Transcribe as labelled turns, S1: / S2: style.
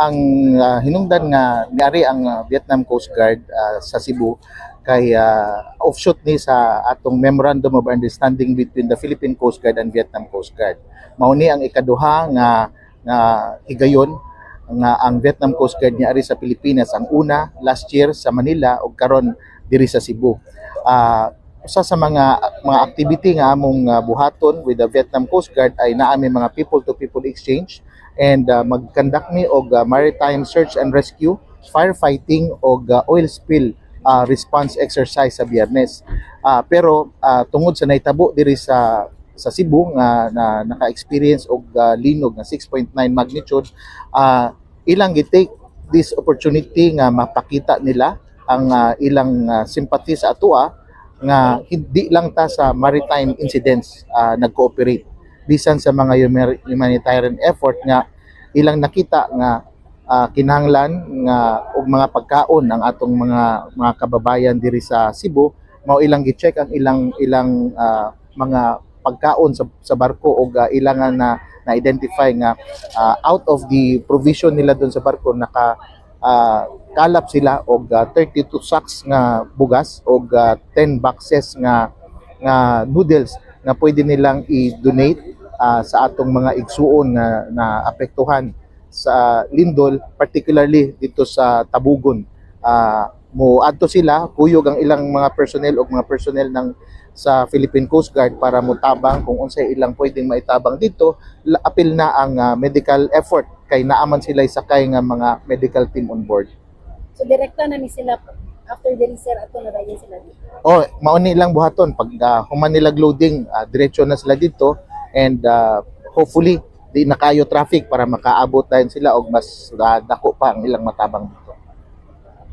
S1: ang ah, hinungdan nga niari ang ah, Vietnam Coast Guard ah, sa Cebu kay ah, offshoot ni sa atong memorandum of understanding between the Philippine Coast Guard and Vietnam Coast Guard. Mao ni ang ikaduha nga nga higayon nga ang Vietnam Coast Guard niari sa Pilipinas ang una last year sa Manila ug karon diri sa Cebu. Ah, usa sa mga mga activity nga among ah, buhaton with the Vietnam Coast Guard ay naa may mga people to people exchange and uh, mag-conduct og uh, maritime search and rescue, firefighting og uh, oil spill uh, response exercise sa Biyernes. Ah, pero ah, tungod sa naitabo diri sa sa Cebu nga na naka-experience og uh, linog nga 6.9 magnitude, ah, ilang gitake this opportunity nga mapakita nila ang ah, ilang ah, sympathy sa atua nga hindi lang ta sa maritime incidents ah, nag-cooperate. Bisan sa mga humanitarian effort nga ilang nakita nga ah, kinahanglan nga og mga pagkaon ang atong mga mga kababayan diri sa Cebu mao ilang gi-check ang ilang ilang ah, mga pagkaon sa, sa barko og ah, ilangan na na identify nga ah, out of the provision nila doon sa barko naka ah, kalap sila og ah, 32 sacks nga bugas og ah, 10 boxes nga nga noodles nga pwede nilang i-donate ah, sa atong mga igsuon nga na apektuhan sa lindol particularly dito sa Tabugon. Ah, mo adto sila kuyog ang ilang mga personnel o mga personnel ng sa Philippine Coast Guard para mutabang kung unsay ilang pwedeng maitabang dito apil na ang ah, medical effort kay naaman sila sakay nga mga medical team on board
S2: So direkta na ni sila after the sir ato na dayon sila dito.
S1: Oh, mauni lang buhaton pag uh, human nilag loading, ah, diretso na sila dito and ah, hopefully di na kayo traffic para makaabot dayon sila og mas ah, dako pa ang ilang matabang dito.